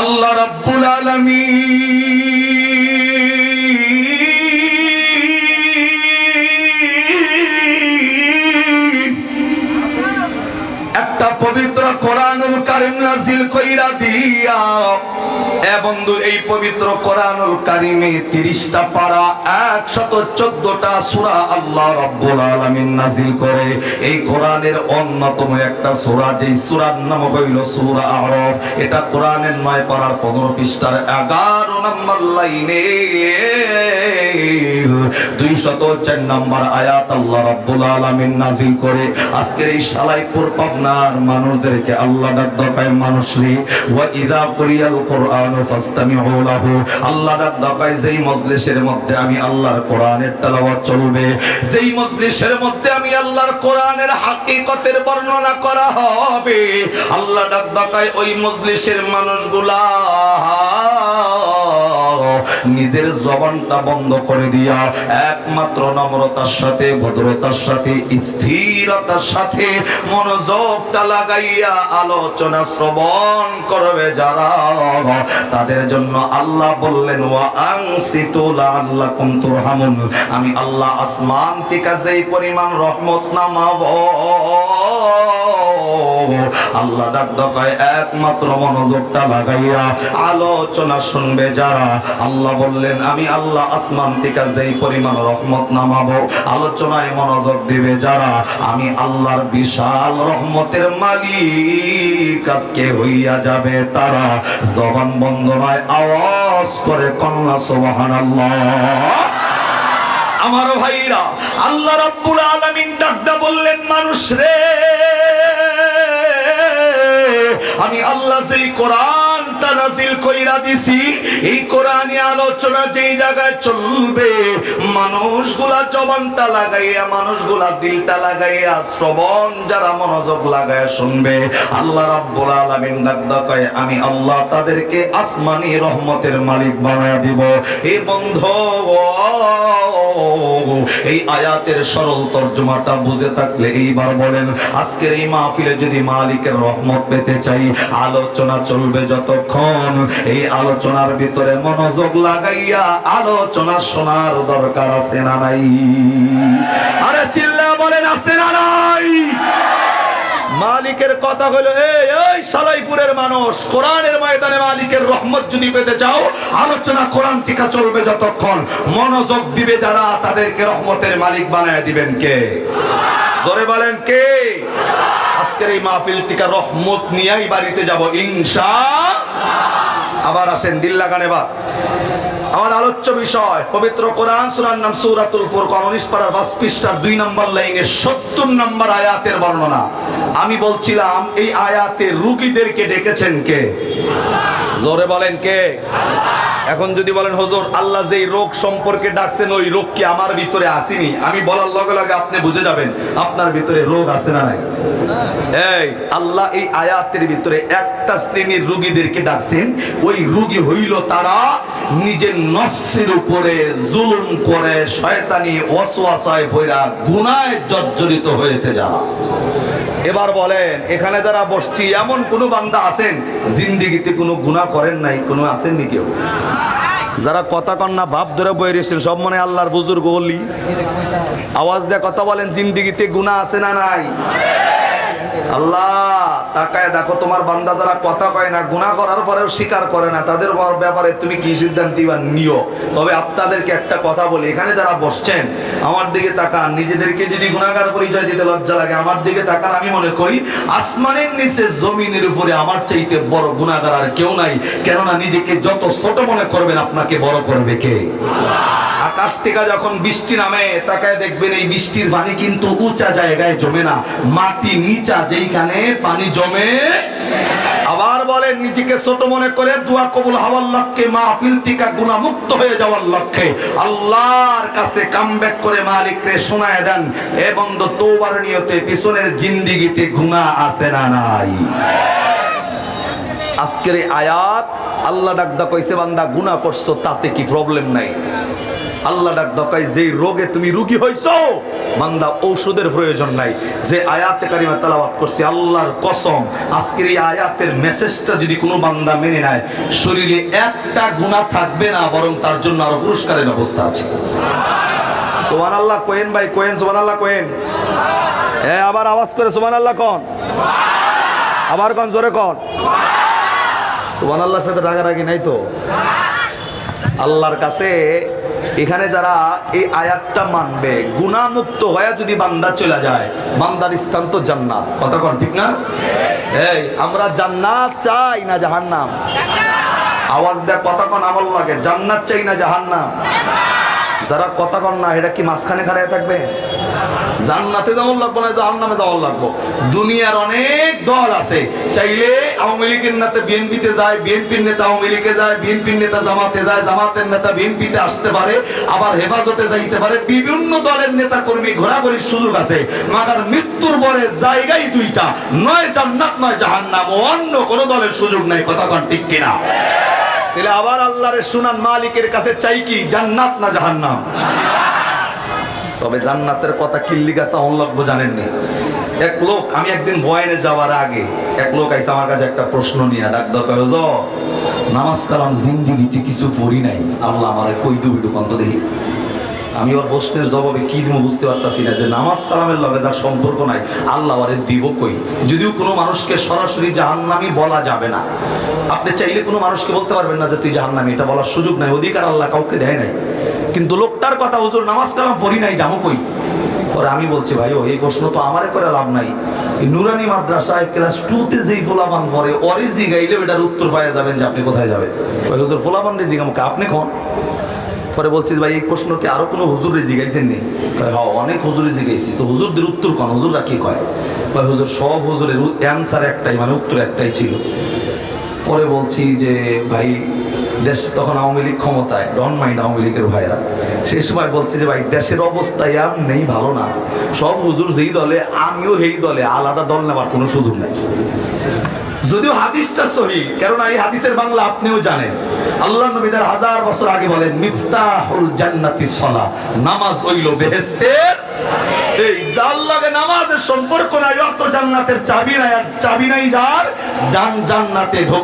আল্লাহ রব্বুল আলমী একটা পবিত্র কোরআনুল কারিম নাজিল কইরা দিয়া বন্ধু, এই পবিত্র কোরআনুল কারিমে 30টা পারা 114টা সূরা আল্লাহ রাব্বুল আলামিন নাজিল করে। এই কোরআনের অন্যতম একটা সূরা, যেই সূরার নাম হইল সূরা আরফ। এটা কোরআনের 9 পারার 15 পৃষ্ঠার 11 নম্বর লাইনে। 204 নম্বর আয়াত আল্লাহ রাব্বুল আলামিন নাজিল করে। আজকের এই সালাইপুর পাবনার মানুষদেরকে আল্লাহ ডাক দকায় মানুষ রে। ইদা কুরিয়াল কোরআন ফাসতামিউ লাহু। আল্লাহ ডাক দকায় যেই মজলিসের মধ্যে আমি আল্লাহর কোরআনের তেলাওয়াত চলবে, যেই মজলিসের মধ্যে আমি আল্লাহর কোরআনের হাকিকতের বর্ণনা করা হবে, আল্লাহ ডাক দকায় ওই মজলিসের মানুষগুলা নিজের জবানটা বন্ধ করে দিয়া একমাত্র নম্রতার সাথে, ভদ্রতার সাথে, স্থিরতার সাথে মনোযোগটা লাগাইয়া আলোচনা শ্রবণ করবে যারা। তাদের জন্য আল্লাহ বললেন, ওয়া আনসিতু লাআল্লাকুম তুরহামুন। আমি আল্লাহ আসমান থেকে যেই পরিমাণ রহমত নামাবো আল্লাহ ডাক দকায় একমাত্র মনোযোগটা লাগাইয়া আলোচনা শুনবে যারা। আল্লাহ বললেন, আমি আল্লাহ আসমান থেকে যেই পরিমাণ রহমত নামাবো, আলোচনায় মনোযোগ দিবে যারা। আমি আল্লাহর বিশাল রহমতের মালিক, আজকে হইয়া যাবে তারা। জবান বন্ধ নয়, আওয়াজ করে কন্যা, সুবহানাল্লাহ। আমার ভাইরা, আল্লাহ রাব্বুল আলামিন ডাকদা বললেন, মানুষ রে আমি আল্লাহ যেই কইরা দিছি, এই আলোচনা যেই জায়গায় চলবে, মানুষগুলা জবানটা লাগাইয়া, মানুষগুলা দিলটা লাগাইয়া, শ্রবণ যারা মনোযোগ শুনবে, আল্লাহ রাব্বুল আলামিন কয়, আমি আল্লাহ তাদেরকে আসমানি রহমতের মালিক বানায়া দিব। এই বন্ধু, এই আয়াতের সরল তর্জমাটা বুঝে থাকলে এইবার বলেন, আজকের এই মাহফিলে যদি মালিকের রহমত পেতে চাই, আলোচনা চলবে যতক্ষণ এই আলোচনার ভিতরে মনোযোগ লাগাইয়া আলোচনা শোনার দরকার আছে না নাই? আরে চিল্লা বলেন, আছে না নাই? মালিকের কথা হলো, এই এই সালাইপুরের মানুষ, কোরআনের ময়দানে মালিকের রহমত যদি পেতে চাও, আলোচনা কোরআন টিকা চলবে যতক্ষণ। মনোযোগ দিবে যারা, তাদেরকে রহমতের মালিক বানায় দিবেন কে? জোরে বলেন, কে? আজকের এই মাহফিল টিকা রহমত নিয়েই বাড়িতে যাব, ইনশা আবার আসেন, দিল লাগানে বা আমার আলোচ্য বিষয়, পবিত্র কোরআন সূরার নাম সূরাতুল ফুরকান 19 পারার 5 পৃষ্ঠার 2 নম্বর লাইনে 70 নম্বর আয়াতের বর্ণনা। আমি বলছিলাম, এই আয়াতে রোগীদেরকে ডেকেছেন কে? জোরে বলেন কে? এখন যদি বলেন, হুজুর, আল্লাহ যেই রোগ সম্পর্কে ডাকছেন, ওই রোগ কি আমার ভিতরে আসেনি? আমি বলার লগে লগে আপনি বুঝে যাবেন, আপনার ভিতরে রোগ আছে না নাই। এই, আল্লাহ এই আয়াতের ভিতরে একটা শ্রেণির রোগীদেরকে ডাকছেন, ওই রোগী হইল তারা নিজের নফসের উপরে জুলুম করে, শয়তানি ওয়াসওয়াসায় ভইরা গুনায় জর্জরিত হয়েছে যারা। এবার বলেন, এখানে যারা বসছি, এমন কোনো বান্দা আছেন, জিন্দিগিতে কোনো গুনাহ করেন নাই, কোনো আছেননি কেউ? যারা কথা কন্যা ভাব ধরে বয়ে রয়েছেন সব মনে আল্লাহর বুজুর্গ বলি আওয়াজ দিয়ে কথা বলেন, জিন্দিগিতে গুণা আছে না নাই? আল্লাহ, তাকায় দেখো, তোমার বান্দা যারা কথা কয় না, গুনাহ করার পরেও স্বীকার করে না, তাদের ব্যাপারে তুমি কি সিদ্ধান্ত দিবা নিও? তবে আপনাদেরকে একটা কথা বলি, এখানে যারা বসছেন, আমার দিকে তাকান, নিজেদেরকে যদি গুণাগার পরিচয় দিতে লজ্জা লাগে, আমার দিকে তাকান, আমি মনে করি, আসমানের নিচে জমিনের উপরে আমার চাইতে বড় গুণাগার আর কেউ নাই, কেননা নিজেকে যত ছোট মনে করবেন, আপনাকে বড় করবে কে? আকাশ থেকে যখন বৃষ্টি নামে, তাকায় দেখবেন এই বৃষ্টির পানি কিন্তু উঁচা জায়গায় জমে না, মাটি নিচা যেইখানে পানি জমে। আবার বলেন, নিজেকে ছোট মনে করে দোয়া কবুল হওয়ার লক্ষ্যে, মাহফিল টিকা গুণা মুক্ত হয়ে যাওয়ার লক্ষ্যে আল্লাহর কাছে কামব্যাক করে মালিকরে শোনায় দেন। এ বন্ধ, তৌবার নিয়তে পিছনের জিন্দিগিতে গুণা আছে না নাই? আজকের আয়াত, আল্লাহ ডাকদা কইছে, বান্দা, গুনাহ করছ, তাতে কি প্রবলেম নাই? আল্লাহ ডাক দকাই যেই রোগে তুমি রুগী হইছো, বান্দা ঔষধের প্রয়োজন নাই। যে আয়াতে কারিমা তালাবাত করছি, আল্লাহর কসম, আজকের এই আয়াতের মেসেজটা যদি কোনো বান্দা মেনে নেয়, শরীরে একটা গুণা থাকবে না, বরং তার জন্য আরও পুরস্কারের ব্যবস্থা আছে। সোহান আল্লাহ কোয়েন ভাই, কোয়েন সোহান আল্লাহ কোয়েন। হ্যাঁ আবার আওয়াজ করে সোহান আল্লাহ কন। আবার কন, জোরে কন। সোহান আল্লাহর সাথে রাগারাগি নাই তো? আল্লাহর কাছে এখানে যারা এই আয়াতটা মানবে গুণামুক্ত হয়ে যদি বান্দা চলে যায়, বান্দার স্থান তো জান্নাত। কথা কন, ঠিক না? এই, আমরা জান্নাত চাই না জাহান্নাম? আওয়াজ দেয়, কথা কন, আমল লাগে। জান্নাত চাই না জাহান্নাম? যারা কথা কন না এটা কি মাঝখানে খাড়ায় থাকবে? জান্নাতে যেমন লাগবো না, জাহান্নামে যেমন লাগবো। দুনিয়ার অনেক দল আছে। চাইলে আওয়ামী লীগের নেতা বিএনপিতে যায়, বিএনপির নেতা আওয়ামী লীগে যায়, বিএনপির নেতা জামাতে যায়, জামাতের নেতা বিএনপিতে আসতে পারে, আবার হেফাজতে যাইতে পারে। বিভিন্ন দলের নেতা কর্মী ঘোরাঘুরির সুযোগ আছে। মাগার মৃত্যুর পরে জায়গায় দুইটা, নয় জান্নাত, নয় জাহান্নাম ও অন্য কোনো দলের সুযোগ নাই, কথা ঠিক কিনা? তাহলে আবার আল্লাহর সুনান মালিকের কাছে চাই কি, জান্নাত না জাহান্নাম? তবে জান্নাতের কথা কিল্লি গাছা লাগবো জানেননি? এক লোক, আমি একদিন বয়ানে যাওয়ার আগে, এক লোক আইসা আমার কাছে একটা প্রশ্ন নিয়ে ডাক দরকার নামাজ কালাম জিন্দিগিতে কিছু পড়ি নাই? আল্লাহ আমার কই দুবি ঢুকান্ত দেখি। আমি ওর প্রশ্নের জবাবে কি দিব বুঝতে পারতাছি না যে নামাজ কালামের লগে যার সম্পর্ক নাই, আল্লাহ আরে দিব কই? যদিও কোনো মানুষকে সরাসরি জাহান্নামি বলা যাবে না। আপনি চাইলে কোনো মানুষকে বলতে পারবেন না যে তুই জাহান্নামি, এটা বলার সুযোগ নাই, অধিকার আল্লাহ কাউকে দেয় নাই। কিন্তু লোকটার কথা হুজুর নামাজ কালাম পড়ি নাই যাব কই? পরে আমি বলছি ভাই ও এই প্রশ্ন তো আমারে করে লাভ নাই। নুরানি মাদ্রাসায় ক্লাস টুতে যেই ফোলাপান পরে অরে জিগাইলে এটার উত্তর পাওয়া যাবেন যে আপনি কোথায় যাবেন। ওই হুজুর ফোলাপান রে জিগামুকে আপনি খন। পরে বলছি ভাই এই প্রশ্ন কি আরও কোনো হুজুরে জিগাইছেন নি? কয়, হ্যাঁ অনেক হুজুরে জিগাইছি। তো হুজুরদের উত্তর কোন? হুজুররা কি কয়? কয় হুজুর সব হুজুরের অ্যান্সার একটাই মানে উত্তর একটাই ছিল। পরে বলছি যে ভাই দেশ তখন আওয়ামী লীগ ক্ষমতায় ডন মাইন্ড আওয়ামী লীগের ভাইরা। সেই সময় বলছে যে, ভাই, দেশের অবস্থা আর নেই, ভালো না। সব হুজুর যেই দলে, আমিও এই দলে, আলাদা দল নেওয়ার কোনো সুযোগ নাই। যদিও হাদিসটা সহি, কেননা এই হাদিসের বাংলা আপনিও জানেন। আল্লাহ নবীদের হাজার বছর আগে বলেন, মিফতাহুল জান্নাতি সলা, নামাজ হইল বেহেস্তের জান্নাতের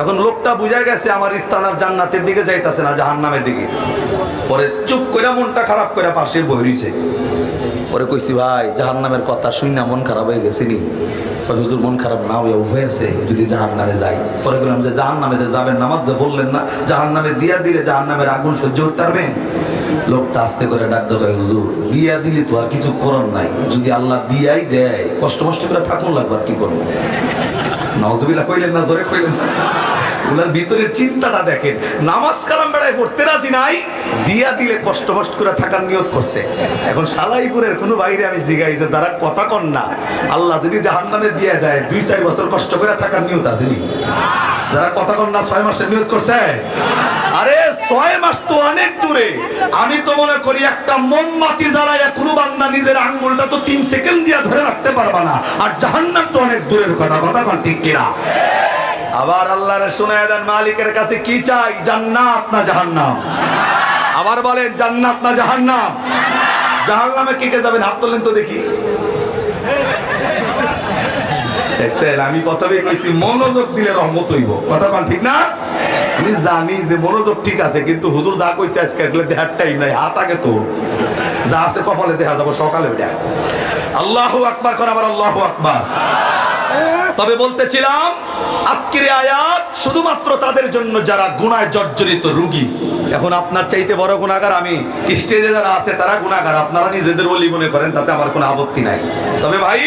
এখন লোকটা বুঝা গেছে আমার আর জান্নাতের দিকে যাইতাছে না, জাহান্নামের দিকে। পরে চুপ করে মনটা খারাপ করে পাশে বই রইছে। পরে কইছি, ভাই জাহান নামের কথা শুই না মন খারাপ হয়ে গেছে নি। হুজুর, মন খারাপ না হয়ে উভয় আছে, যদি জাহান নামে যাই। পরে বললাম যে জাহান নামে যাবেন, নামাজ যে বললেন না জাহান নামে দিয়া দিলে জাহান নামের আগুন সহ্য করতে পারবেন? লোকটা আস্তে করে ডাক দেয় হুজুর, দিয়া দিলে তো আর কিছু করার নাই। যদি আল্লাহ দিয়াই দেয়, কষ্ট কষ্ট করে থাকুন লাগবে আর কি করব? নজবিলা কইলেন না, জোরে কইলেন ওনার চিন্তাটা দেখেন, নামাজ কালাম বেড়ায় পড়তে রাজি নাই, দিয়া দিলে কষ্ট করে থাকার করছে। এখন সালাইপুরের কোনো বাইরে আমি জিগাই যে যারা কথা কন না, আল্লাহ যদি জাহান নামে দিয়ে দেয়, দুই চার বছর কষ্ট করে থাকার নিয়ত আছে যারা কথা কন না, ছয় মাসের নিয়ত করছে? আরে ছয় মাস তো অনেক দূরে। আমি তো মনে করি একটা মোমবাতি জ্বালায় কোনো বান্দা নিজের আঙ্গুলটা তো তিন সেকেন্ড দিয়ে ধরে রাখতে পারবা না। আর জাহান্নাম তো অনেক দূরের কথা কথা ঠিক কিনা? আবার আল্লাহর শুনে দেন, মালিকের কাছে কি চাই, জান্নাত না জাহান্নাম? আবার বলেন, জান্নাত না জাহান্নাম? জাহান্নামে কে কে যাবেন? হাত তোলেন তো দেখি। দেখছেন, আমি কথাই কইছি, মনোযোগ দিলে রহমত হইব। কথা ঠিক না? আমি জানি যে মনোযোগ ঠিক আছে, কিন্তু হুজুর যা কইছে আজকে এগুলো দেহার টাইম নাই। হাত আগে তো যা আছে কপালে দেখা যাব, সকালে ওইটা আল্লাহ আকবার, কর আবার আল্লাহ আকবার। তবে বলতেছিলাম আজকের আয়াত শুধুমাত্র তাদের জন্য যারা গুনায় জর্জরিত রুগী। এখন আপনার চাইতে বড় গুণাগার আমি। স্টেজে যারা আছে তারা গুণাগার আপনারা নিজেদের বলি মনে করেন, তাতে আমার কোনো আপত্তি নাই। তবে ভাই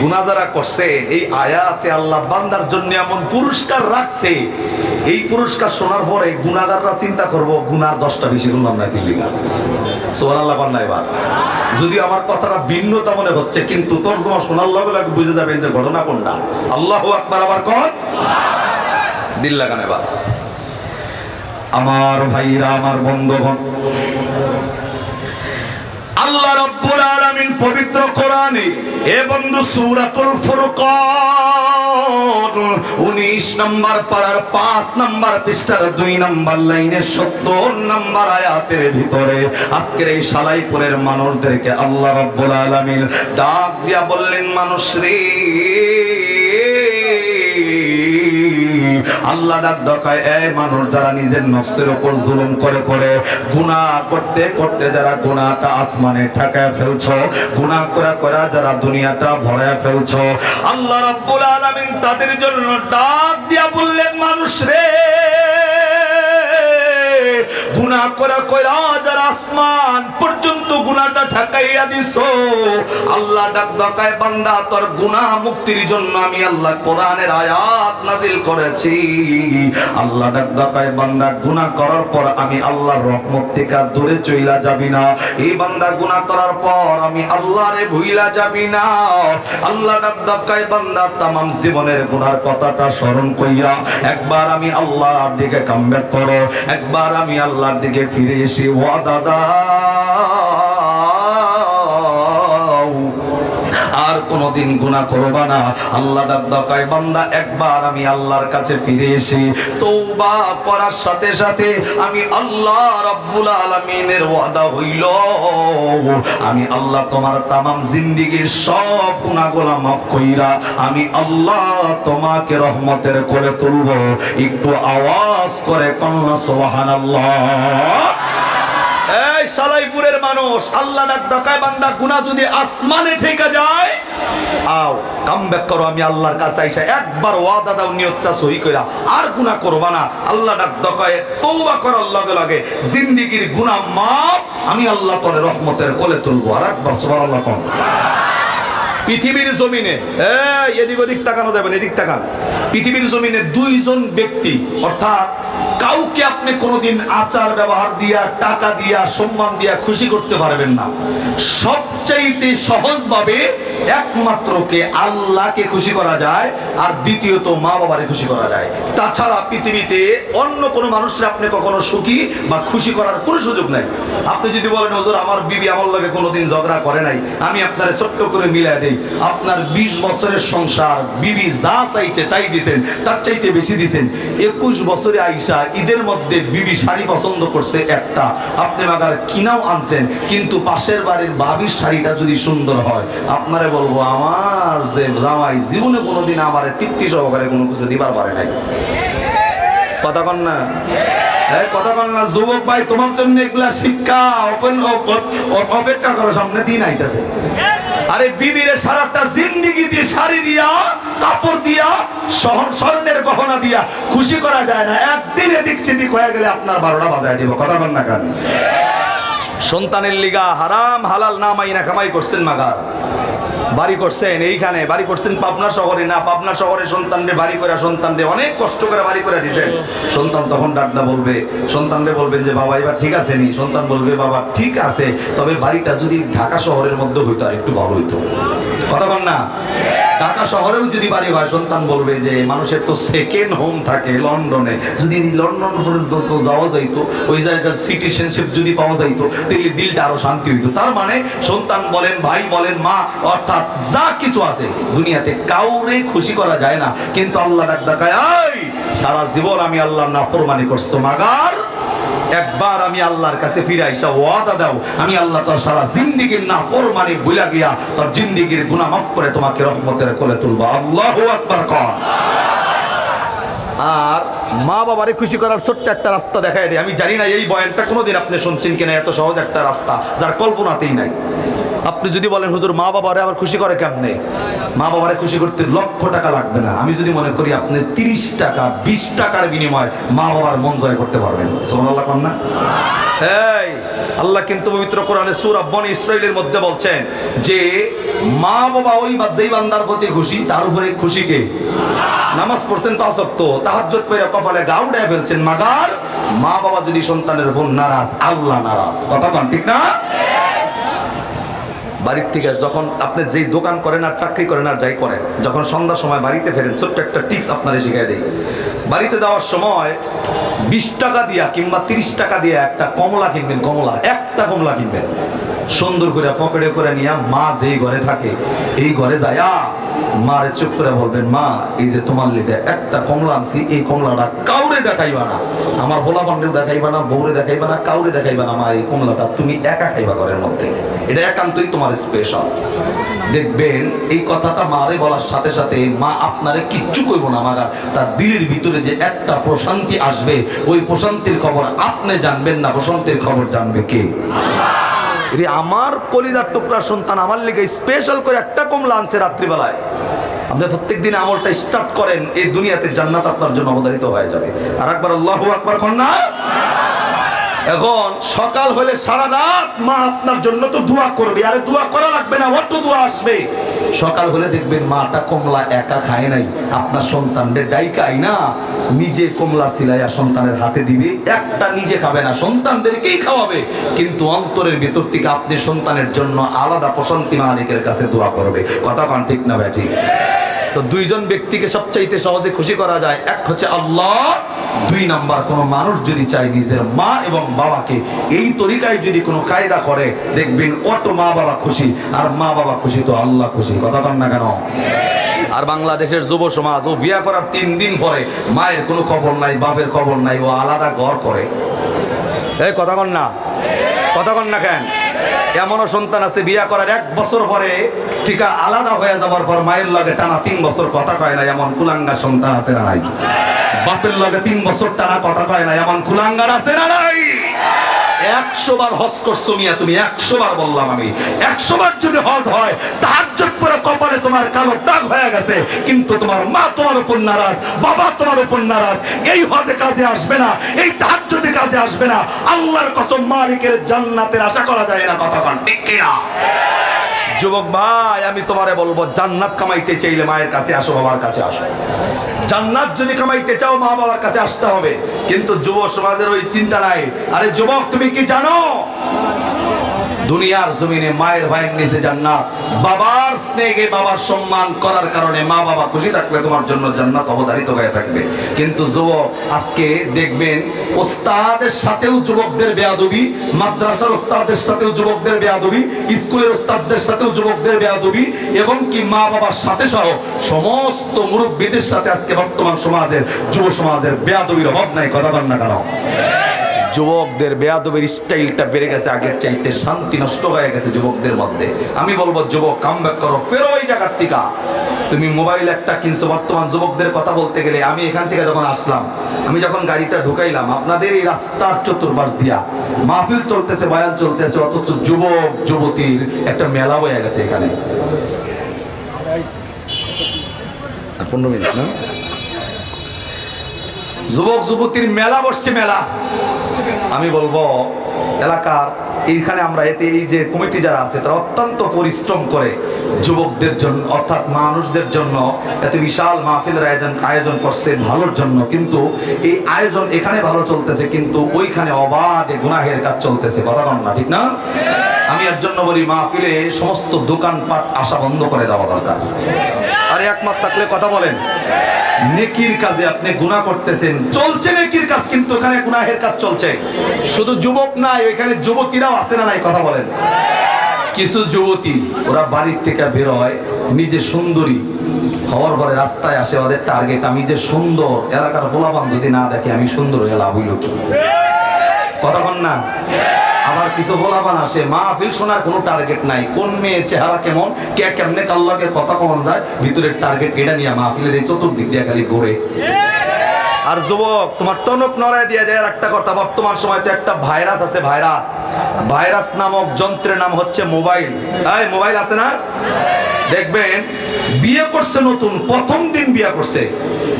গুণা যারা করছে, এই আয়াতে আল্লাহ বান্দার জন্য এমন পুরস্কার রাখছে। এই পুরস্কার শোনার পরে গুণাগাররা চিন্তা করব গুনার দশটা বেশি করলাম না কিল্লিগা সোহান আল্লাহ বান্না এবার। যদি আমার কথাটা ভিন্নতা মনে হচ্ছে, কিন্তু তোর তোমার শোনার লগে লগে বুঝে যাবেন যে ঘটনা কোনটা। আল্লাহ আকবার, আবার কর দিল লাগান এবার আমার ভাইরা, আমার বন্ধুগণ, আল্লাহ রব্বুল আলামিন পবিত্র কোরআনে, এ বন্ধু সূরাতুল ফুরকান, উনিশ নম্বর পাড়ার পাঁচ নম্বর পৃষ্ঠার দুই নম্বর লাইনে সত্তর নম্বর আয়াতের ভিতরে আজকের এই সালাইপুরের মানুষদেরকে আল্লাহ রব্বুল আলামিন ডাক দিয়া বললেন, মানুষ রে আল্লাহ ডাক দরকার এই মানুষ যারা নিজের নফসের উপর জুলুম করে করে গুণা করতে করতে যারা গুণাটা আসমানে ঠেকায় ফেলছ গুণা করা করা যারা দুনিয়াটা ভরায় ফেলছ, আল্লাহ রব্বুল আলামিন তাদের জন্য ডাক দিয়া বললেন, মানুষ রে! গুনাহ করা করা যারা আসমান পর্যন্ত গুনাহটা ঠেকাইয়া দিছো, আল্লাহ ডাক দকায় বান্দা, তোর গুনাহ মুক্তির জন্য আমি আল্লাহ কোরআনের আয়াত নাজিল করেছি। আল্লাহ ডাক দকায় বান্দা, গুনাহ করার পর আমি আল্লাহর রহমত থেকে দূরে চইলা যাবি না। এই বান্দা, গুনাহ করার পর আমি আল্লাহরে ভুইলা যাবি না। আল্লাহ ডাক দকায় বান্দা, তামাম জীবনের গুনার কথাটা স্মরণ কইয়া একবার আমি আল্লাহর দিকে কামব্যাক করো, একবার আমি আল্লাহর দিকে ফিরে এসে ওয়াদা দাও কোনোদিন গুনাহ করবা না। আল্লাহ ডাক দকায় বান্দা, একবার আমি আল্লাহর কাছে ফিরে এসে তৌবা করার সাথে সাথে আমি আল্লাহ রাব্বুল আলামিনের ওয়াদা হইল। আমি আল্লাহ তোমার তামাম জিন্দিগির সব গুনাহগুলা মাফ কইরা আমি আল্লাহ তোমাকে রহমতের করে তুলব। একটু আওয়াজ করে কন্যা, সুবহানাল্লাহ। এই সালাইপুরের মানুষ আল্লাহ ডাক দকায় বান্দা, গুনাহ যদি আসমানে ঠেকা যায় আও কাম ব্যাক করো আমি আল্লাহর কাছে আইসা একবার ওয়াদা দাও নিয়তটা সহি কইরা। আর গুনাহ করবা না। আল্লাহ ডাক দকায় তওবা করার লগে লগে জিন্দেগীর গুনাহ মাফ আমি আল্লাহ তোরে রহমতের কোলে তুলবো। আর একবার সুবহানাল্লাহ কোন। পৃথিবীর জমিনে এদিক ওদিক তাকানো যাবে না, এদিক তাকান। পৃথিবীর জমিনে দুইজন ব্যক্তি অর্থাৎ কাউকে আপনি কোনোদিন আচার ব্যবহার দিয়া, টাকা দিয়া, সম্মান দিয়া খুশি করতে পারবেন না। সবচাইতে সহজভাবে একমাত্র কে আল্লাহকে খুশি করা যায় আর দ্বিতীয়ত মা বাবারে খুশি করা যায়। তাছাড়া পৃথিবীতে অন্য কোনো মানুষের আপনি কখনো সুখী বা খুশি করার কোনো সুযোগ নাই। আপনি যদি বলেন, হুজুর, আমার বিবি আমার লগে কোনোদিন ঝগড়া করে নাই, আমি আপনার ছোট্ট করে মিলাই দেই। আপনার 20 বছরের সংসার, বিবি যা চাইছে তাই দিছেন, তার চাইতে বেশি দিছেন। একুশ বছরে আইসা ঈদের মধ্যে বিবি শাড়ি পছন্দ করছে একটা। আপনি মাগার কিনাও আনছেন, কিন্তু পাশের বাড়ির বাবির শাড়িটা যদি সুন্দর হয়, আপনারে বলব, আমার যে জামাই জীবনে কোনোদিন আমারে তৃপ্তি সহকারে কোনো কিছু দিবার পারে নাই। কথা কন না? কথা না, যুবক ভাই, তোমার জন্য এগুলা শিক্ষা অপেক্ষা করো, সামনে দিন আইতাছে। আরে বিবিরে সারাটা জিন্দিগি দিয়ে শাড়ি দিয়া, কাপড় দিয়া সহন স্বর্ণের গহনা দিয়া খুশি করা যায় না। একদিন এদিক সেদিক হয়ে গেলে আপনার বারোটা বাজায় দিব। কথা কন না কেন? সন্তানের লিগা হারাম, হালাল না মাইনা কামাই করছেন মাগার। বাড়ি করছেন, এইখানে বাড়ি করছেন পাবনা শহরে না? পাবনা শহরে সন্তানরে বাড়ি করে সন্তানরে অনেক কষ্ট করে বাড়ি করে দিয়েছেন সন্তান তখন ডাকদা বলবে, সন্তানরে বলবেন যে, বাবা, এবার ঠিক আছে নি? সন্তান বলবে, বাবা, ঠিক আছে, তবে বাড়িটা যদি ঢাকা শহরের মধ্যে হইতো আর একটু ভালো হইতো। কতক্ষণ না? ঢাকা শহরেও যদি বাড়ি হয় সন্তান বলবে যে মানুষের তো সেকেন্ড হোম থাকে লন্ডনে। যদি লন্ডন পর্যন্ত যাওয়া যাইতো ওই জায়গার সিটিজেনশিপ যদি পাওয়া যাইতো তাহলে দিলটা আরও শান্তি হইতো। তার মানে সন্তান বলেন ভাই বলেন মা অর্থাৎ যা কিছু আছে দুনিয়াতে কাউরে খুশি করা যায় না। কিন্তু আল্লাহ ডাক দেখায় "এই, সারা জীবন আমি আল্লাহর নাফরমানি করছ। মাগার একবার আমি আল্লাহর কাছে ফিরে আইসা ওয়াদা দাও, আমি আল্লাহ তোর সারা জিন্দিগির না মানে ভুলা গিয়া তোর জিন্দিগির গুনাহ মাফ করে তোমাকে রহমতের কোলে তুলবো। আল্লাহু আকবার কর। আর মা বাবারে খুশি করার ছোট্ট একটা রাস্তা দেখায় দেয় আমি জানি না এই বয়ানটা কোনোদিন আপনি শুনছেন কিনা, এত সহজ একটা রাস্তা, যার কল্পনাতেই নাই। আপনি যদি বলেন, হুজুর, মা বাবারে আবার খুশি করে কেমনে? মা বাবারে খুশি করতে লক্ষ টাকা লাগবে না। আমি যদি মনে করি আপনি তিরিশ টাকা, বিশ টাকার বিনিময়ে মা বাবার মন জয় করতে পারবেন। সোমাল্লাহ কন্যা এই, আল্লাহ কিন্তু পবিত্র কোরআনে সূরা বনি ইসরাইলের মধ্যে বলছেন যে, মা বাবা ওই বা যেই বান্দার প্রতি খুশি, তার উপরে খুশি কে? নামাজ পড়ছেন পাঁচ ওয়াক্ত তাহাজ্জুদ পড়ে কপালে গা উড়ায় ফেলছেন, মাগার মা বাবা যদি সন্তানের উপর নারাজ, আল্লাহ নারাজ। কথা কন, ঠিক না? বাড়ির থেকে যখন আপনি যেই দোকান করেন আর চাকরি করেন আর যাই করেন, যখন সন্ধ্যার সময় বাড়িতে ফেরেন, ছোট্ট একটা টিপস আপনারে শিখিয়ে দেয় বাড়িতে যাওয়ার সময় বিশ টাকা দিয়া কিংবা তিরিশ টাকা দিয়া একটা কমলা কিনবেন, কমলা, একটা কমলা কিনবেন। সুন্দর করে পকেটে করে নিয়ে মা যেই ঘরে থাকে, এই ঘরে যায়া মারে চুপ করে বলবেন, মা, এই যে তোমার লিগে একটা কমলা আনছি, এই কমলাটা কাউরে দেখাইবা না। আমার ভোলা পান্ডেও দেখাইবা না, বউরে দেখাইবা না, কাউরে দেখাইবা না, মা, এই কমলাটা তুমি একা খাইবা ঘরের মধ্যে। এটা একান্তই তোমার স্পেশাল দেখবেন, এই কথাটা মারে বলার সাথে সাথে মা আপনারে কিচ্ছু কইব না মাগা তার দিলের ভিতরে যে একটা প্রশান্তি আসবে, ওই প্রশান্তির খবর আপনি জানবেন না, প্রশান্তির খবর জানবে কে? রে আমার কলিদার টুকরা সন্তান আমার লিগে স্পেশাল করে একটা কম লাঞ্চে রাত্রিবেলায়। আপনি প্রত্যেক দিন আমলটা স্টার্ট করেন, এই দুনিয়াতে জান্নাত আপনার জন্য অবধারিত হয়ে যাবে। আর একবার আল্লাহ আকবার কন্যা এখন সকাল হলে সারা রাত মা আপনার জন্য তো দোয়া করবে। আরে দোয়া করা লাগবে না অত দোয়া আসবে। সকাল হলে দেখবেন মাটা কমলা একা খায় নাই। আপনার সন্তানদের ডাইকাই না, নিজে কমলা সিলাইয়া সন্তানের হাতে দিবে। একটা নিজে খাবে না, সন্তানদেরকেই খাওয়াবে। কিন্তু অন্তরের ভেতর থেকে আপনি সন্তানের জন্য আলাদা প্রশান্তি মালিকের কাছে দোয়া করবে। কথা পান ঠিক না ব্যাঠি তো দুইজন ব্যক্তিকে সবচাইতে সহজে খুশি করা যায়। এক হচ্ছে আল্লাহ, দুই নাম্বার কোন মানুষ যদি চায় নিজের মা এবং বাবাকে, এই তরিকায় যদি কোনো কায়দা করে, দেখবেন অত মা বাবা খুশি, আর মা বাবা খুশি তো আল্লাহ খুশি। কথা কন না কেন? আর বাংলাদেশের যুব সমাজ, ও বিয়া করার তিন দিন পরে মায়ের কোনো খবর নাই, বাপের খবর নাই, ও আলাদা ঘর করে। এই, কথা কন না? কথা কন না কেন? এমনও সন্তান আছে, বিয়া করার এক বছর পরে টিকা আলাদা হয়ে যাওয়ার পর মায়ের লগে টানা তিন বছর কথা কয় না, এমন কুলাঙ্গার সন্তান আছে না নাই? বাপের লগে তিন বছর টানা কথা কয় না, এমন কুলাঙ্গার আছে না নাই? একশো বার হজ করছ মিয়া, তুমি একশো বার বললাম আমি। একশো বার যদি হজ হয় তার পরে কপালে তোমার কালো দাগ হয়ে গেছে। কিন্তু তোমার মা তোমার উপর নারাজ, বাবা তোমার উপর নারাজ। এই হজে কাজে আসবে না, এই তাহাজ্জুদে কাজে আসবে না। আল্লাহর কসম মালিকের জান্নাতের আশা করা যায় না, কথা ঠিক কিনা? যুবক ভাই, আমি তোমারে বলব, জান্নাত কামাইতে চাইলে মায়ের কাছে আসো, বাবার কাছে আসো। জান্নাত যদি কামাইতে চাও, মা বাবার কাছে আসতে হবে। কিন্তু যুব সমাজের ওই চিন্তা নাই। আরে, যুবক, তুমি কি জানো? দুনিয়ার জমিনে মায়ের ভাইয়ের নিচে জান্নাত। বাবার স্নেহে বাবার সম্মান করার কারণে মা বাবা খুশি থাকলে তোমার জন্য জান্নাত অবধারিত হয়ে থাকবে। কিন্তু যুবক, আজকে দেখবেন ওস্তাদের সাথেও যুবকদের বেয়াদবি, মাদ্রাসার ওস্তাদের সাথেও যুবকদের বেয়াদবি, স্কুলের ওস্তাদদের সাথেও যুবকদের বেয়াদবি এবং কি মা বাবার সাথে সহ সমস্ত মুরব্বীদের সাথে আজকে বর্তমান সমাজের, যুব সমাজের বেয়াদবির অভাব নাই, কথা বল না কেন? যুবকদের বেয়াদবের স্টাইলটা বেড়ে গেছে, আগের চাইতে শান্তি নষ্ট হয়ে গেছে যুবকদের মধ্যে। আমি বলব, যুবক কাম ব্যাক করো, ফেরো ওই জায়গার থেকে। তুমি মোবাইল একটা কিনছো, বর্তমান যুবকদের কথা বলতে গেলে, আমি এখান থেকে যখন আসলাম, আমি যখন গাড়িটা ঢুকাইলাম, আপনাদের এই রাস্তার চতুর্পাশ দিয়া মাহফিল চলতেছে, বয়ান চলতেছে, অথচ যুবক, যুবতীর একটা মেলা বয়ে গেছে এখানে। পনেরো মিনিট, না? যুবক, যুবতীর মেলা বসছে, মেলা। আমি বলব, এলাকার এইখানে আমরা এতে এই যে কমিটি যারা আছে, তারা অত্যন্ত পরিশ্রম করে যুবকদের জন্য, অর্থাৎ মানুষদের জন্য। এত বিশাল মাহফিলের আয়োজন আয়োজন করছে ভালোর জন্য। কিন্তু এই আয়োজন এখানে ভালো চলতেছে, কিন্তু ওইখানে অবাধে গুনাহের কাজ চলতেছে। কথা না, ঠিক না? আমি এর জন্য বলি মাহফিলে সমস্ত দোকানপাট আসা বন্ধ করে দেওয়া দরকার। আর একমত থাকলে কথা বলেন। নেকির কাজে আপনি গুনাহ করতেছেন। চলছে নেকির কাজ, কিন্তু এখানে গুনাহের কাজ চলছে। শুধু যুবক নাই ওইখানে যুবতীরাও আছে না নাই, কথা বলেন। কিছু যুবতী, ওরা বাড়ির থেকে বের হয়, নিজে সুন্দরী, হওয়ার পরে রাস্তায় আসে, ওদের টার্গেট আমি যে সুন্দর, এলাকার ফোলাবান যদি না দেখে আমি সুন্দর হয়ে লাভ হইল কি? কথা না। আবার কিছু বলাবান আসে মাহফিল শোনার কোনো টার্গেট নাই। কোন মেয়ে চেহারা কেমন? কে কেমনে কাল্লাকে কথা কমন যায়? ভিতরের টার্গেট এটা নিয়ে মাহফিলের এই চতুর্দিক দিয়ে খালি ঘুরে। আর যুবক, তোমার টনক নড়ায় দিয়ে যায় একটা কথা। বর্তমান সময় তো একটা ভাইরাস আছে, ভাইরাস। ভাইরাস নামক যন্ত্রের নাম হচ্ছে মোবাইল। তাই মোবাইল আছে না? দেখবেন, বিয়ে করছে নতুন, প্রথম দিন বিয়ে করছে।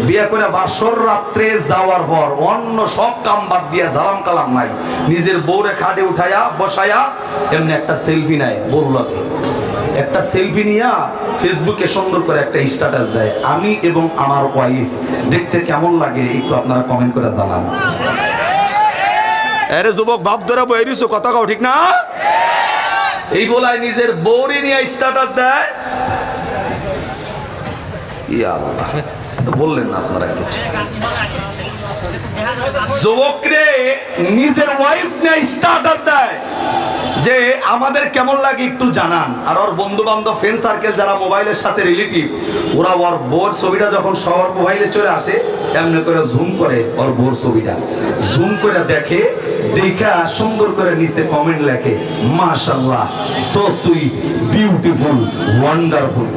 বিয়ে করে বাসর রাত্রে যাওয়ার পর অন্য সব কাম বাদ দিয়ে জালাম কালাম নাই। নিজের বউরে খাটে উঠায়া, বসায়া, এমনি একটা সেলফি নেয়, বউ লাগে। একটা সেলফি নিয়া ফেসবুকে সুন্দর করে একটা স্ট্যাটাস দেয়, আমি এবং আমার ওয়াইফ দেখতে কেমন লাগে একটু আপনারা কমেন্ট করে জানান। আরে যুবক ভাব ধরে বই দিছো কথা কও, ঠিক না? এই বলায় নিজের বউরে নিয়ে স্ট্যাটাস দেয় আল্লাহ বললেন না আপনারা কিছু। যুবকরে নিজের ওয়াইফ নিয়ে যে আমাদের কেমন লাগে একটু জানান। আর ওর বন্ধু বান্ধব ফ্রেন্ড সার্কেল যারা মোবাইলের সাথে রিলেটিভ ওরা ওর বোর ছবিটা যখন শহর মোবাইলে চলে আসে, এমনি করে জুম করে ওর বোর ছবিটা। জুম করে দেখে, দেখা সুন্দর করে নিচে কমেন্ট লেখে মাশাল্লাহ সো সুইট বিউটিফুল ওয়ান্ডারফুল